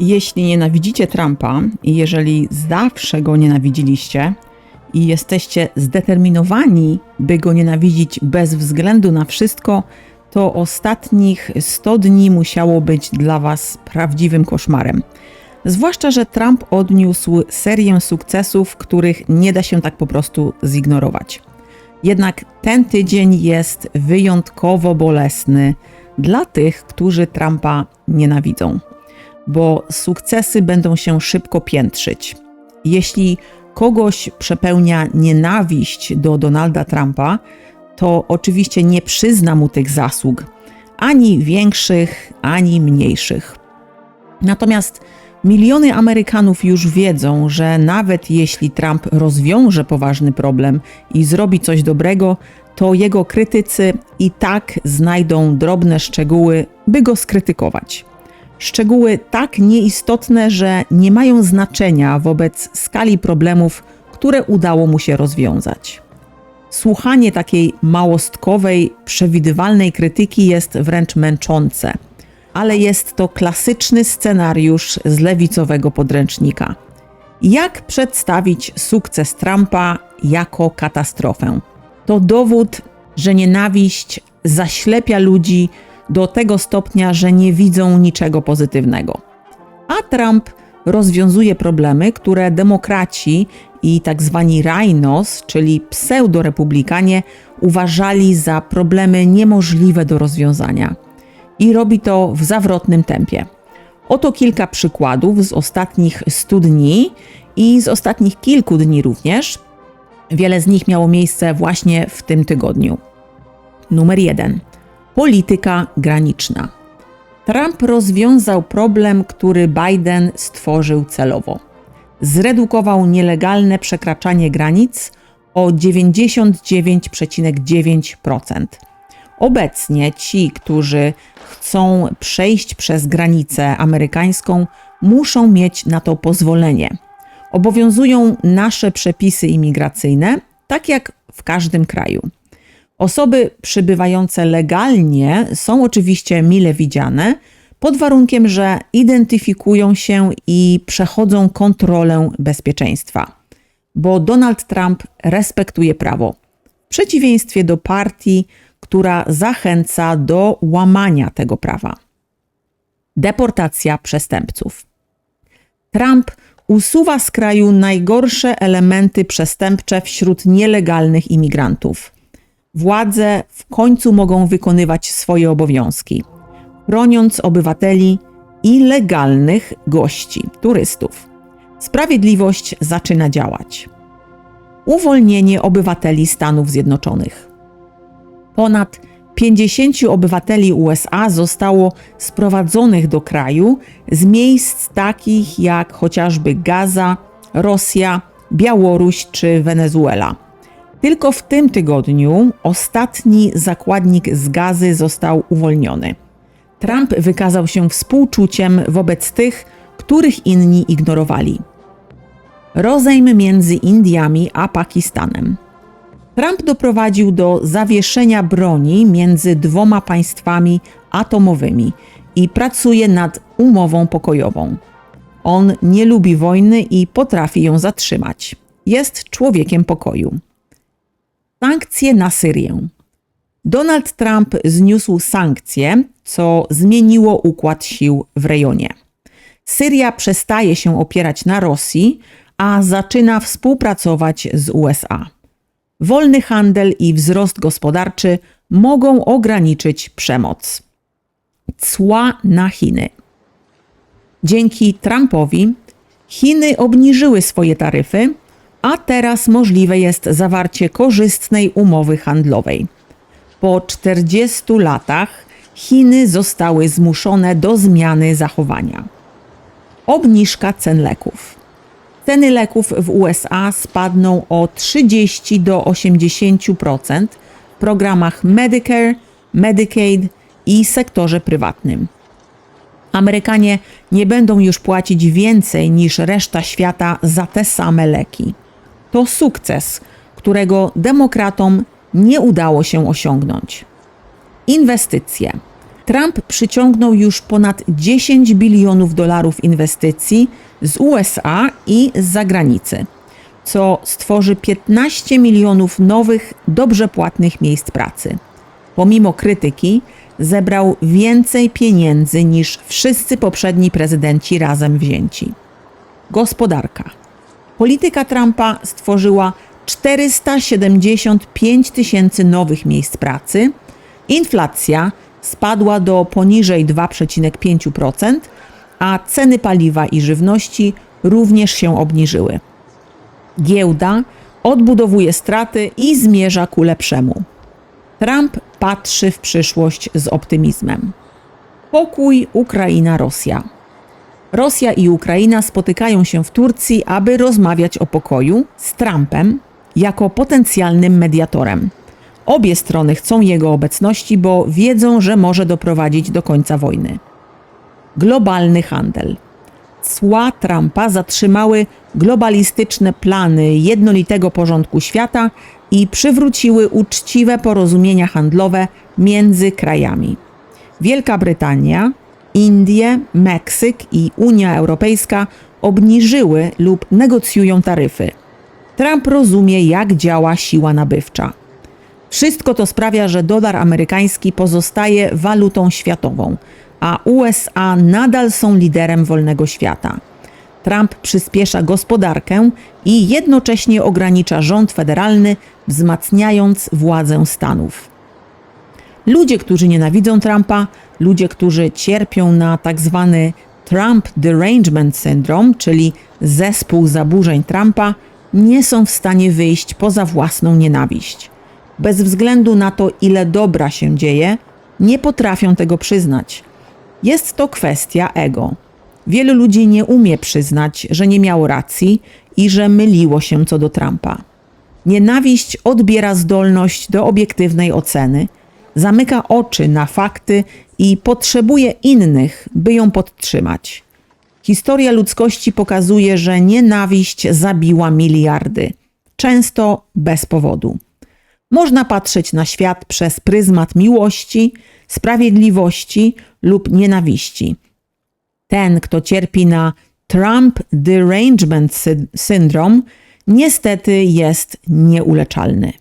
Jeśli nienawidzicie Trumpa i jeżeli zawsze go nienawidziliście i jesteście zdeterminowani, by go nienawidzić bez względu na wszystko, to ostatnich 100 dni musiało być dla Was prawdziwym koszmarem. Zwłaszcza, że Trump odniósł serię sukcesów, których nie da się tak po prostu zignorować. Jednak ten tydzień jest wyjątkowo bolesny dla tych, którzy Trumpa nienawidzą, bo sukcesy będą się szybko piętrzyć. Jeśli kogoś przepełnia nienawiść do Donalda Trumpa, to oczywiście nie przyzna mu tych zasług, ani większych, ani mniejszych. Natomiast miliony Amerykanów już wiedzą, że nawet jeśli Trump rozwiąże poważny problem i zrobi coś dobrego, to jego krytycy i tak znajdą drobne szczegóły, by go skrytykować. Szczegóły tak nieistotne, że nie mają znaczenia wobec skali problemów, które udało mu się rozwiązać. Słuchanie takiej małostkowej, przewidywalnej krytyki jest wręcz męczące, ale jest to klasyczny scenariusz z lewicowego podręcznika. Jak przedstawić sukces Trumpa jako katastrofę? To dowód, że nienawiść zaślepia ludzi do tego stopnia, że nie widzą niczego pozytywnego. A Trump rozwiązuje problemy, które demokraci i tak zwani rhinos, czyli pseudorepublikanie, uważali za problemy niemożliwe do rozwiązania. I robi to w zawrotnym tempie. Oto kilka przykładów z ostatnich 100 dni i z ostatnich kilku dni również. Wiele z nich miało miejsce właśnie w tym tygodniu. Numer 1. Polityka graniczna. Trump rozwiązał problem, który Biden stworzył celowo. Zredukował nielegalne przekraczanie granic o 99,9%. Obecnie ci, którzy chcą przejść przez granicę amerykańską, muszą mieć na to pozwolenie. Obowiązują nasze przepisy imigracyjne, tak jak w każdym kraju. Osoby przybywające legalnie są oczywiście mile widziane, pod warunkiem, że identyfikują się i przechodzą kontrolę bezpieczeństwa. Bo Donald Trump respektuje prawo, w przeciwieństwie do partii, która zachęca do łamania tego prawa. Deportacja przestępców. Trump usuwa z kraju najgorsze elementy przestępcze wśród nielegalnych imigrantów. Władze w końcu mogą wykonywać swoje obowiązki, chroniąc obywateli i legalnych gości, turystów. Sprawiedliwość zaczyna działać. Uwolnienie obywateli Stanów Zjednoczonych. Ponad 50 obywateli USA zostało sprowadzonych do kraju z miejsc takich jak chociażby Gaza, Rosja, Białoruś czy Wenezuela. Tylko w tym tygodniu ostatni zakładnik z gazy został uwolniony. Trump wykazał się współczuciem wobec tych, których inni ignorowali. Rozejm między Indiami a Pakistanem. Trump doprowadził do zawieszenia broni między dwoma państwami atomowymi i pracuje nad umową pokojową. On nie lubi wojny i potrafi ją zatrzymać. Jest człowiekiem pokoju. Sankcje na Syrię. Donald Trump zniósł sankcje, co zmieniło układ sił w rejonie. Syria przestaje się opierać na Rosji, a zaczyna współpracować z USA. Wolny handel i wzrost gospodarczy mogą ograniczyć przemoc. Cła na Chiny. Dzięki Trumpowi Chiny obniżyły swoje taryfy, a teraz możliwe jest zawarcie korzystnej umowy handlowej. Po 40 latach Chiny zostały zmuszone do zmiany zachowania. Obniżka cen leków. Ceny leków w USA spadną o 30 do 80% w programach Medicare, Medicaid i sektorze prywatnym. Amerykanie nie będą już płacić więcej niż reszta świata za te same leki. To sukces, którego demokratom nie udało się osiągnąć. Inwestycje. Trump przyciągnął już ponad 10 bilionów dolarów inwestycji z USA i z zagranicy, co stworzy 15 milionów nowych, dobrze płatnych miejsc pracy. Pomimo krytyki, zebrał więcej pieniędzy niż wszyscy poprzedni prezydenci razem wzięci. Gospodarka. Polityka Trumpa stworzyła 475 tysięcy nowych miejsc pracy. Inflacja spadła do poniżej 2,5%, a ceny paliwa i żywności również się obniżyły. Giełda odbudowuje straty i zmierza ku lepszemu. Trump patrzy w przyszłość z optymizmem. Pokój Ukraina-Rosja. Rosja i Ukraina spotykają się w Turcji, aby rozmawiać o pokoju z Trumpem jako potencjalnym mediatorem. Obie strony chcą jego obecności, bo wiedzą, że może doprowadzić do końca wojny. Globalny handel. Cła Trumpa zatrzymały globalistyczne plany jednolitego porządku świata i przywróciły uczciwe porozumienia handlowe między krajami. Wielka Brytania, Indie, Meksyk i Unia Europejska obniżyły lub negocjują taryfy. Trump rozumie, jak działa siła nabywcza. Wszystko to sprawia, że dolar amerykański pozostaje walutą światową, a USA nadal są liderem wolnego świata. Trump przyspiesza gospodarkę i jednocześnie ogranicza rząd federalny, wzmacniając władzę Stanów. Ludzie, którzy nienawidzą Trumpa, ludzie, którzy cierpią na tak zwany Trump Derangement Syndrome, czyli zespół zaburzeń Trumpa, nie są w stanie wyjść poza własną nienawiść. Bez względu na to, ile dobra się dzieje, nie potrafią tego przyznać. Jest to kwestia ego. Wielu ludzi nie umie przyznać, że nie miało racji i że myliło się co do Trumpa. Nienawiść odbiera zdolność do obiektywnej oceny, zamyka oczy na fakty i potrzebuje innych, by ją podtrzymać. Historia ludzkości pokazuje, że nienawiść zabiła miliardy, często bez powodu. Można patrzeć na świat przez pryzmat miłości, sprawiedliwości lub nienawiści. Ten, kto cierpi na Trump Derangement Syndrome, niestety jest nieuleczalny.